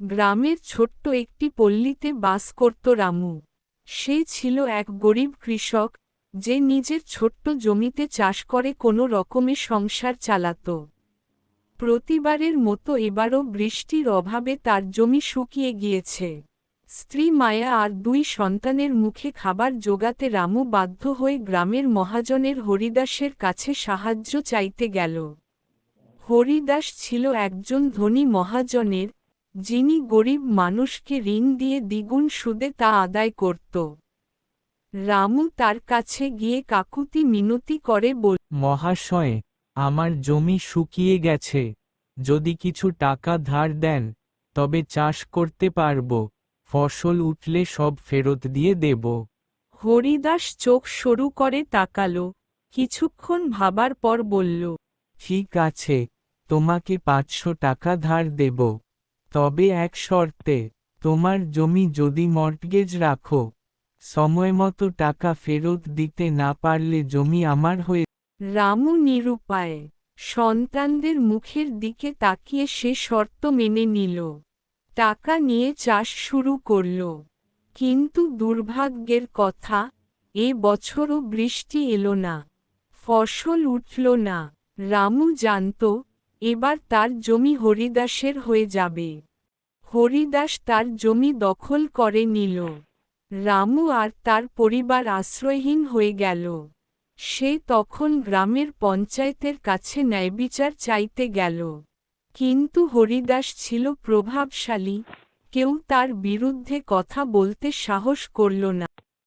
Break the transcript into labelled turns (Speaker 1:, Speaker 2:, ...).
Speaker 1: গ্রামের ছোট্ট একটি পল্লীতে বাস করত রামু। সে ছিল এক গরিব কৃষক, যে নিজের ছোট্ট জমিতে চাষ করে কোনো রকমে সংসার চালাত। প্রতিবারের মতো এবারও বৃষ্টির অভাবে তার জমি শুকিয়ে গিয়েছে। স্ত্রী মায়া আর দুই সন্তানের মুখে খাবার জোগাতে রামু বাধ্য হয়ে গ্রামের মহাজনের হরিদাসের কাছে সাহায্য চাইতে গেল। হরিদাস ছিল একজন ধনী মহাজনের যিনি গরিব মানুষকে ঋণ দিয়ে দ্বিগুণ সুদে তা আদায় করত। রামু তার কাছে গিয়ে কাকুতি মিনতি করে বল
Speaker 2: মহাশয় আমার জমি শুকিয়ে গেছে। যদি কিছু টাকা ধার দেন তবে চাষ করতে পারব। ফসল উঠলে সব ফেরত দিয়ে দেব।
Speaker 1: হরিদাস চোখ সরু করে তাকালো। কিছুক্ষণ ভাবার পর বলল
Speaker 2: ঠিক আছে তোমাকে পাঁচশো টাকা ধার দেব। তবে এক শর্তে, তোমার জমি যদি মর্টগেজ রাখো, সময়মতো টাকা ফেরত দিতে না পারলে জমি আমার হয়ে
Speaker 1: রামু নিরুপায়, সন্তানদের মুখের দিকে তাকিয়ে সে শর্ত মেনে নিল। টাকা নিয়ে চাষ শুরু করল। কিন্তু দুর্ভাগ্যের কথা, এ বছরও বৃষ্টি এলো না। ফসল উঠল না। রামু জানত এবার তার জমি হরিদাসের হয়ে যাবে। হরিদাস তার জমি দখল করে নিল। রামু আর তার পরিবার আশ্রয়হীন হয়ে গেল। সে তখন গ্রামের পঞ্চায়েতের কাছে ন্যায়বিচার চাইতে গেল। কিন্তু হরিদাস ছিল প্রভাবশালী, কেউ তার বিরুদ্ধে কথা বলতে সাহস করল না।